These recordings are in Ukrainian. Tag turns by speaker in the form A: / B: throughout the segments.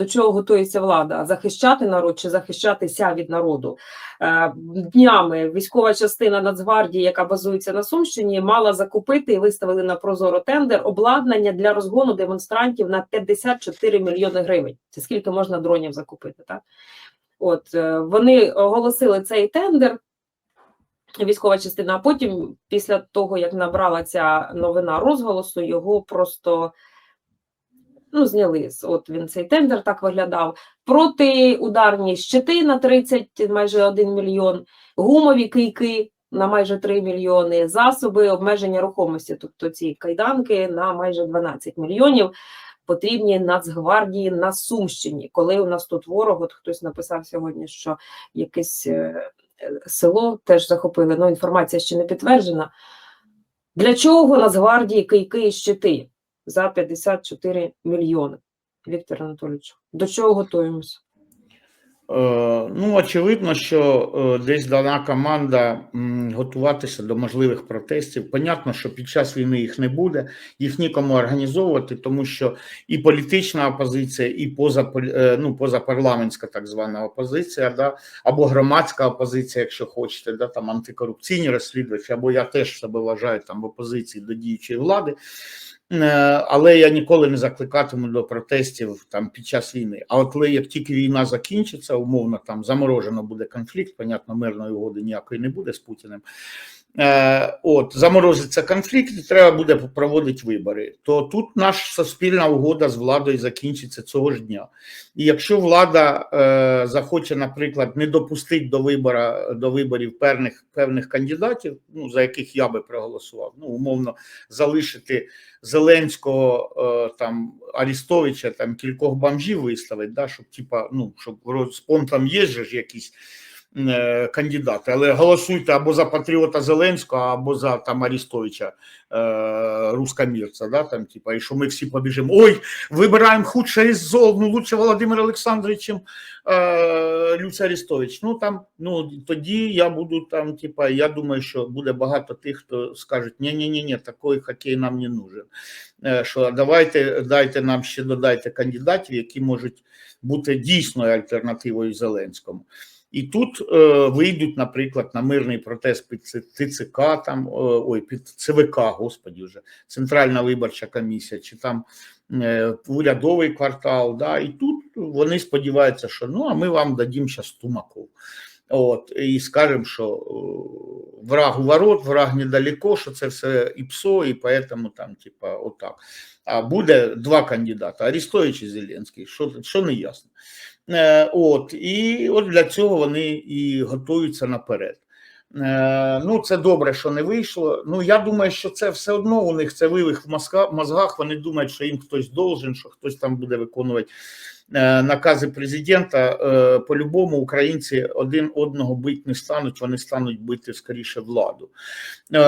A: до чого готується влада? Захищати народ чи захищатися від народу? Е, Днями військова частина Нацгвардії, яка базується на Сумщині, мала закупити і виставили на прозоро тендер обладнання для розгону демонстрантів на 54 мільйони гривень. Це скільки можна дронів закупити? Так от е, вони оголосили цей тендер. Військова частина, а потім, після того як набрала ця новина розголосу, його просто ну, зняли. От він цей тендер так виглядав. Протиударні щити на 30, майже 1 мільйон, гумові кийки на майже 3 мільйони, засоби обмеження рухомості, тобто ці кайданки на майже 12 мільйонів. Потрібні Нацгвардії на Сумщині. Коли у нас тут ворог, от хтось написав сьогодні, що якесь е, село теж захопили. Ну, інформація ще не підтверджена. Для чого Нацгвардії кийки і щити за 54 мільйони? Віктор Анатолійович, до чого готуємося?
B: Е, Ну, очевидно, що е, десь дана команда готуватися до можливих протестів. Понятно, що під час війни їх не буде, їх нікому організовувати, тому що і політична опозиція, і поза, ну, позапарламентська так звана опозиція, да, або громадська опозиція, якщо хочете, да, там антикорупційні розслідувачі, або я теж себе вважаю там в опозиції до діючої влади. Е, Але я ніколи не закликатиму до протестів там під час війни. А от коли як тільки війна закінчиться, умовно там заморожено буде конфлікт, понятно, мирної угоди ніякої не буде з Путіним. Е, От заморозиться конфлікт, і треба буде проводити вибори. То тут наша суспільна угода з владою закінчиться цього ж дня. І якщо влада е, захоче, наприклад, не допустити до вибора до виборів певних певних кандидатів, ну за яких я би проголосував, ну умовно залишити Зеленського, е, там Арістовича, там кількох бомжів виставить, да, щоб типа, ну щоб спон там є ж якісь кандидати, але голосуйте або за патріота Зеленського, або за там Арістовича е, рускомірця, да, там, типа, і що ми всі побіжимо. Ой, вибираємо худше із зол, ну лучше Володимир Олександрович, е, Люся Арістович. Ну там, ну тоді я буду там, типа, я думаю, що буде багато тих, хто скажуть, ні, ні, ні, ні, такий хокей нам не нужен. Е, Що давайте дайте нам ще додайте кандидатів, які можуть бути дійсною альтернативою Зеленському. І тут е, вийдуть, наприклад, на мирний протест під ТЦК, там е, ой, під ЦВК, господі, вже Центральна виборча комісія, чи там е, урядовий квартал. Да, і тут вони сподіваються, що ну а ми вам дадім зараз тумаков. От, і скажемо, що е, враг у ворот, враг недалеко, що це все і ПСО, і поэтому там, типа, отак. А буде два кандидати: Арістович і Зеленський, що, що не ясно. Е, От, і от для цього вони і готуються наперед. Е, Ну, це добре, що не вийшло. Ну, я думаю, що це все одно у них це вивих в мозгах. Вони думають, що їм хтось должен, що хтось там буде виконувати накази президента. Е, По-любому українці один одного бити не стануть, вони стануть бити скоріше владу е,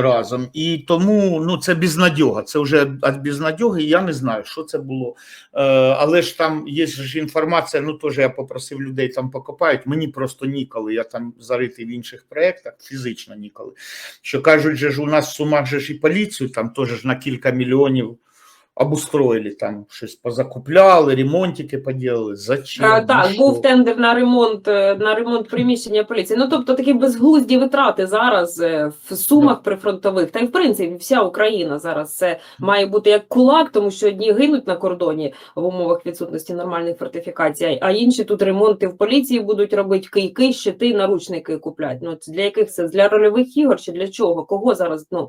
B: разом. І тому ну, це безнадьога. Це вже від безнадьоги. Я не знаю, що це було. Е, але ж там є ж інформація. Ну теж я попросив людей там покопають. Мені просто ніколи. Я там заритий в інших проєктах, фізично ніколи. Що кажуть, же ж у нас в Сумах же ж і поліцію там теж на кілька мільйонів. Обустроїли там щось позакупляли, ремонтики поділили. Зачем?
A: Е,
B: Ну,
A: Так, був тендер на ремонт е, на ремонт приміщення поліції. Ну тобто такі безглузді витрати зараз е, в сумах прифронтових. Та й в принципі вся Україна зараз це має бути як кулак, тому що одні гинуть на кордоні в умовах відсутності нормальних фортифікацій, а інші тут ремонти в поліції будуть робити кийки, щити, наручники куплять. Ну для яких це для рольових ігор чи для чого? Кого зараз? Ну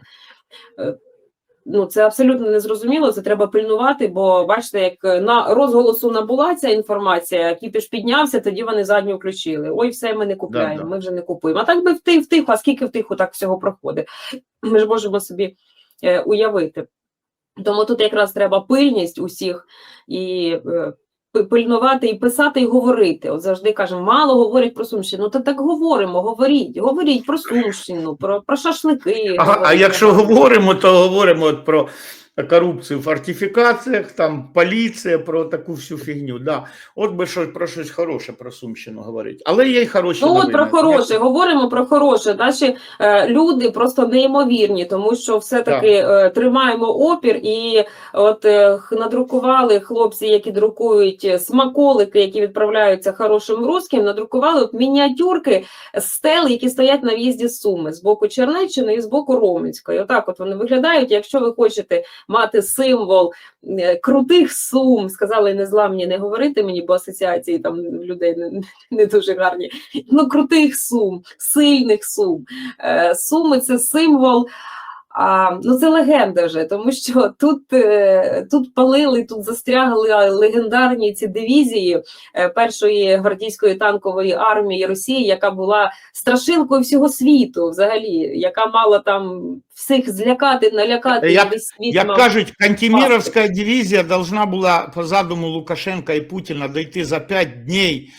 A: Ну, це абсолютно незрозуміло. Це треба пильнувати, бо бачите, як на розголосу набула ця інформація, кіпіш піднявся, тоді вони задню включили. Ой, все, ми не купляємо,
B: Да-да.
A: ми вже не купуємо. А так би вти, втихо, а скільки втиху так всього проходить? Ми ж можемо собі е, уявити. Тому тут якраз треба пильність усіх і е, пильнувати, і писати, і говорити. От завжди кажемо, мало говорять про Сумщину. Ну, то так говоримо, говоріть, говоріть про Сумщину, про, про шашлики.
B: А, а якщо говоримо, то говоримо от про корупцію в фортифікаціях, там поліція про таку всю фігню. Да. От би що, про щось хороше про Сумщину говорити. Але є й хороші
A: Ну, от про хороше, говоримо про хороше. Наші е, люди просто неймовірні, тому що все-таки е, тримаємо опір, і от е, надрукували хлопці, які друкують е, смаколики, які відправляються хорошим русським, надрукували от мініатюрки стел, які стоять на в'їзді Суми з боку Чернеччини і з боку Роменської. Отак от вони виглядають. Якщо ви хочете мати символ е, крутих сум, сказали незламні не говорити мені, бо асоціації там людей не, не дуже гарні ну, крутих сум, сильних сум. Е, Суми це символ. А, ну, це легенда вже, тому що тут, е, тут палили, тут застрягли легендарні ці дивізії е, першої гвардійської танкової армії Росії, яка була страшилкою всього світу, взагалі, яка мала там всіх злякати, налякати.
B: Як-
A: весь світ
B: Як кажуть, Кантеміровська дивізія должна була по задуму Лукашенка і Путіна дойти за 5 днів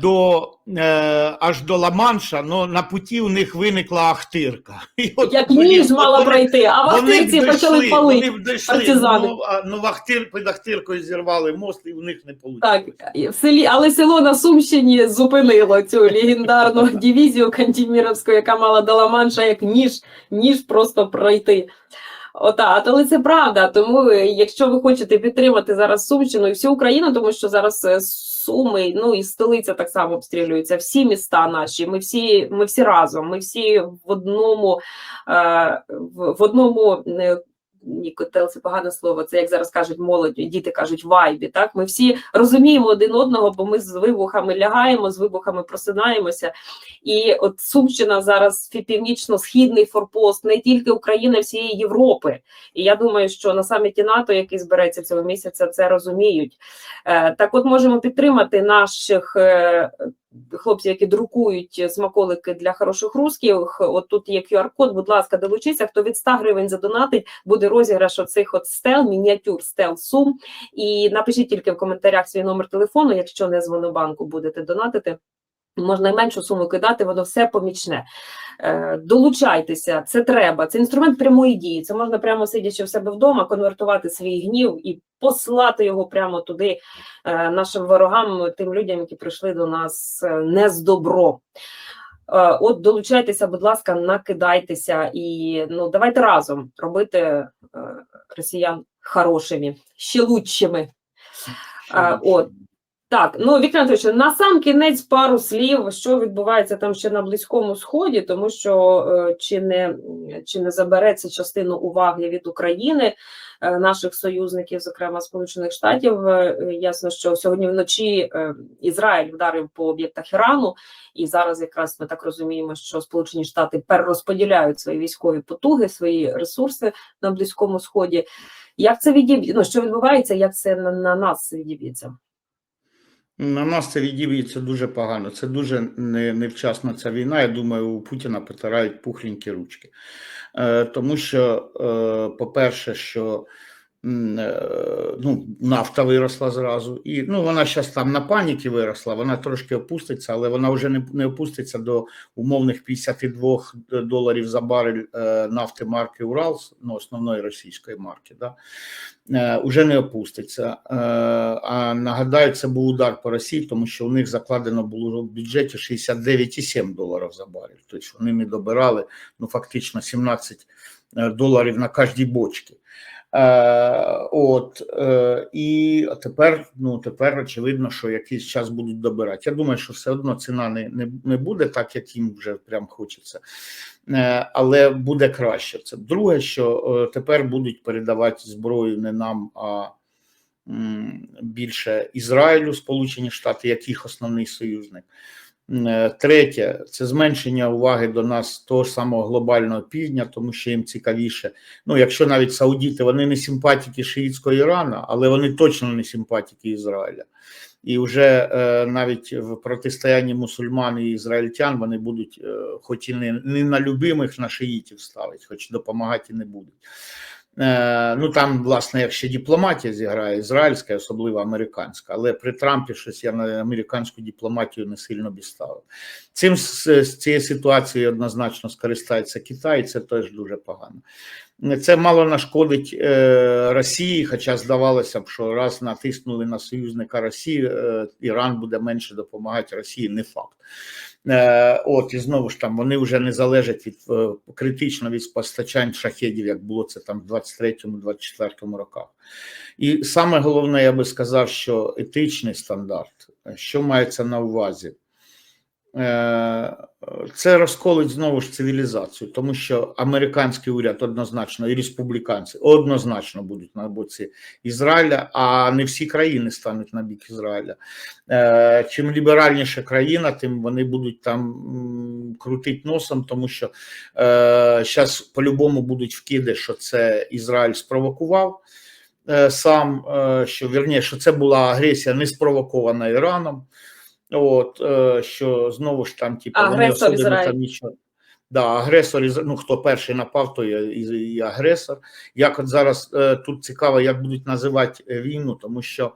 B: до, е, аж до Ла-Манша, але на путі у них виникла Ахтирка. І от
A: як ніж мала пройти, а в Ахтирці почали палити. Партизани.
B: ну, ну в Ахтир, під Ахтиркою зірвали мост, і в них не вийшло.
A: Так, в селі, але село на Сумщині зупинило цю легендарну дивізію Кантіміровську, яка мала до Ла-Манша як ніж, ніж просто пройти. Ота, але це правда. Тому, е, якщо ви хочете підтримати зараз Сумщину і всю Україну, тому що зараз е, Суми, ну і столиця так само обстрілюється, всі міста наші, ми всі, ми всі разом, ми всі в одному, е, в, в одному. Е, ні, котел це погане слово. Це як зараз кажуть молодь, діти кажуть вайбі. Так ми всі розуміємо один одного, бо ми з вибухами лягаємо, з вибухами просинаємося. І от Сумщина зараз північно-східний форпост не тільки України, всієї Європи. І я думаю, що на саміті НАТО, який збереться цього місяця, це розуміють. Е, так, от можемо підтримати наших. Хлопців, які друкують смаколики для хороших русських, от тут є QR-код, будь ласка, долучіться. Хто від 100 гривень задонатить, буде розіграш оцих от стел, мініатюр стел сум. І напишіть тільки в коментарях свій номер телефону, якщо не з Монобанку будете донатити. Можна й меншу суму кидати, воно все помічне. Е, долучайтеся, це треба. Це інструмент прямої дії. Це можна прямо сидячи в себе вдома, конвертувати свій гнів і послати його прямо туди е, нашим ворогам, тим людям, які прийшли до нас е, не з добро. От долучайтеся, будь ласка, накидайтеся і ну давайте разом робити росіян хорошими, ще лучшими. От. Так, ну Віктор Анатолійович, на сам кінець пару слів, що відбувається там ще на Близькому Сході, тому що е, чи не чи не забереться частину уваги від України, е, наших союзників, зокрема Сполучених Штатів. Е, ясно, що сьогодні вночі Ізраїль вдарив по об'єктах Ірану, і зараз якраз ми так розуміємо, що Сполучені Штати перерозподіляють свої військові потуги, свої ресурси на Близькому Сході. Як це відіб'є? Ну, що відбувається, як це на, на нас відіб'ється?
B: На нас це відіб'ється дуже погано. Це дуже невчасна ця війна. Я думаю, у Путіна потирають пухленькі ручки. Е, тому що, е, по-перше, що ну, нафта виросла зразу, і ну, вона зараз там на паніки виросла, вона трошки опуститься, але вона вже не, не опуститься до умовних 52 доларів за барель е, нафти марки Урал, ну, основної російської марки. Да? е, уже не опуститься. Е, А нагадаю, це був удар по Росії, тому що у них закладено було в бюджеті 69,7 доларів за барель. Тобто вони не добирали ну, фактично 17 е, доларів на кожній бочці. Е, от, е, і тепер, ну, тепер очевидно, що якийсь час будуть добирати. Я думаю, що все одно ціна не, не, не буде так, як їм вже прям хочеться. Е, але буде краще. Це друге, що е, тепер будуть передавати зброю не нам, а м, більше Ізраїлю, Сполучені Штати, як їх основний союзник. Е, Третє це зменшення уваги до нас того ж самого глобального півдня, тому що їм цікавіше. Ну, якщо навіть саудіти, вони не симпатики шиїцького Ірану, але вони точно не симпатики Ізраїля. І вже е, навіть в протистоянні мусульман і ізраїльтян вони будуть, е, хоч і не, не на любимих на шиїтів ставити, хоч допомагати не будуть. Е, Ну там, власне, як ще дипломатія зіграє, ізраїльська, особливо американська, але при Трампі щось я на американську дипломатію не сильно б ставив. Цим з, цієї ситуації однозначно скористається Китай, це теж дуже погано. Це мало нашкодить е, Росії, хоча здавалося б, що раз натиснули на союзника Росії, е, Іран буде менше допомагати Росії, не факт. Е, От і знову ж там вони вже не залежать від е, критично від постачань шахедів, як було це там в 23-24 роках. І саме головне, я би сказав, що етичний стандарт, що мається на увазі. Е, Це розколить знову ж цивілізацію, тому що американський уряд однозначно і республіканці однозначно будуть на боці Ізраїля, а не всі країни стануть на бік Ізраїля. Е, Чим ліберальніша країна, тим вони будуть там м, крутить носом, тому що зараз по-любому будуть вкиди, що це Ізраїль спровокував е, сам, е, що вірніше, що це була агресія не спровокована Іраном. От е, що знову ж там, типу, вони
A: Агресор
B: особливо
A: Ізраїль.
B: там нічого. Да, агресор із- ну хто перший напав, то і, і, і агресор. Як от зараз е, тут цікаво, як будуть називати е, війну, тому що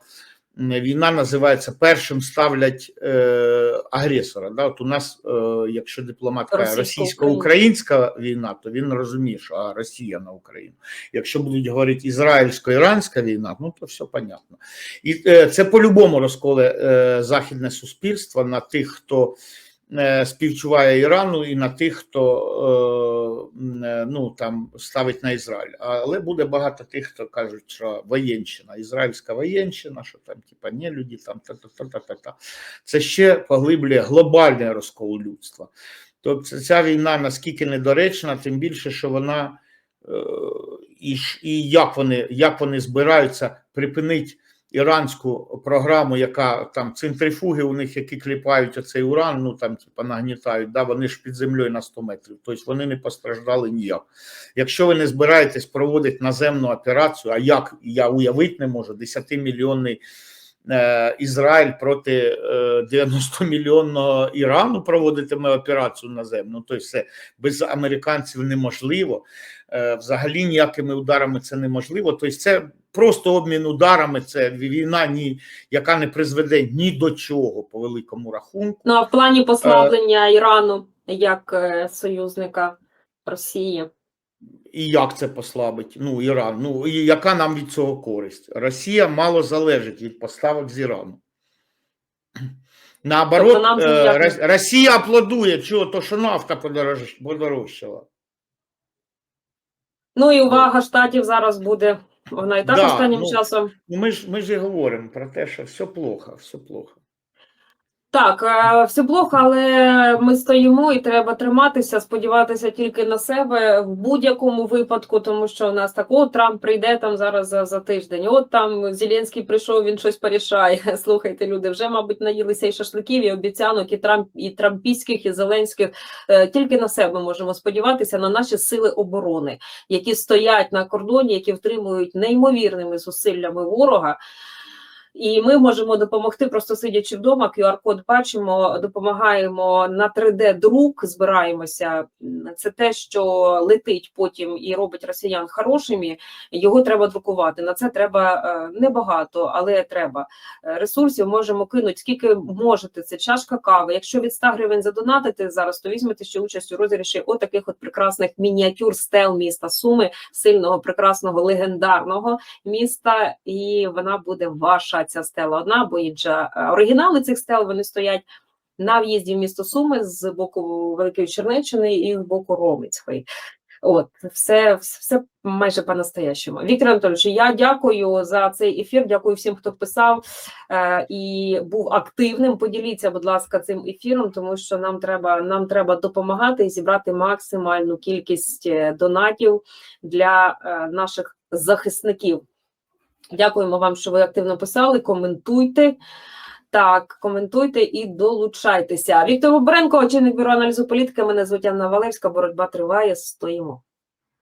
B: війна називається першим ставлять е, агресора. Да? От у нас, е, якщо дипломатка російсько-українська війна, то він розуміє, що а, Росія на Україну. Якщо будуть говорити ізраїльсько-іранська війна, ну то все понятно. І е, це по-любому розколе е, західне суспільство на тих, хто співчуває Ірану, і на тих, хто е, е, ну там ставить на Ізраїль. Але буде багато тих, хто кажуть, що воєнщина, ізраїльська воєнщина, що там, типа, не люди, там та-та-та-та-та. Це ще поглиблює глобальний розкол людства. Тобто ця війна наскільки недоречна, тим більше, що вона е, і, і як вони як вони збираються припинити іранську програму, яка там центрифуги у них, які кліпають оцей уран, ну там типа нагнітають, да, вони ж під землею на 100 метрів, тобто вони не постраждали ніяк. Якщо ви не збираєтесь проводити наземну операцію, а як я уявити не можу, 10-мільйонний е, Ізраїль проти е, 90-мільйонного Ірану проводитиме операцію наземну, тобто це без американців неможливо. Е, Взагалі ніякими ударами це неможливо. Тобто, це просто обмін ударами. Це війна, ні, яка не призведе ні до чого по великому рахунку.
A: Ну а в плані послаблення Ірану як е, союзника Росії.
B: І як це послабить? Ну, Іран. Ну і яка нам від цього користь? Росія мало залежить від поставок з Ірану. Наоборот,
A: Тобто нам
B: е,
A: ніяк
B: Росія аплодує, чого то, що нафта подорож- подорожчала.
A: Ну і увага штатів зараз буде. Вона і так
B: Да,
A: останнім
B: ну,
A: часом.
B: Ну, ми ж ми ж і говоримо про те, що все плохо, все плохо.
A: Так, е, все плохо, але ми стоїмо і треба триматися, сподіватися тільки на себе в будь-якому випадку, тому що у нас так, от Трамп прийде там зараз за, за тиждень. От там Зеленський прийшов, він щось порішає. Слухайте, люди вже, мабуть, наїлися і шашликів, і обіцянок, і Трамп, і трампійських, і зеленських. Е, Тільки на себе можемо сподіватися на наші сили оборони, які стоять на кордоні, які втримують неймовірними зусиллями ворога. І ми можемо допомогти, просто сидячи вдома. QR-код бачимо, допомагаємо на 3D-друк, збираємося. Це те, що летить потім і робить росіян хорошими. Його треба друкувати. На це треба е, небагато, але треба Е, ресурсів. Можемо кинути скільки можете. Це чашка кави. Якщо від 100 гривень задонатити зараз, то візьмете ще участь у розіграші отаких от прекрасних мініатюр стел міста Суми, сильного, прекрасного, легендарного міста, і вона буде ваша ця стела одна або інша. Е, Оригінали цих стел вони стоять на в'їзді в місто Суми з боку Великої Чернеччини і з боку Ромицької. От, все, все майже по-настоящему. Віктор Анатольович, я дякую за цей ефір. Дякую всім, хто писав е, і був активним. Поділіться, будь ласка, цим ефіром, тому що нам треба, нам треба допомагати і зібрати максимальну кількість е, донатів для е, наших захисників. Дякуємо вам, що ви активно писали. Коментуйте. Так, коментуйте і долучайтеся. Віктор Бобренко, очільник бюро аналізу політики. Мене звуть Анна Валевська. Боротьба триває. Стоїмо.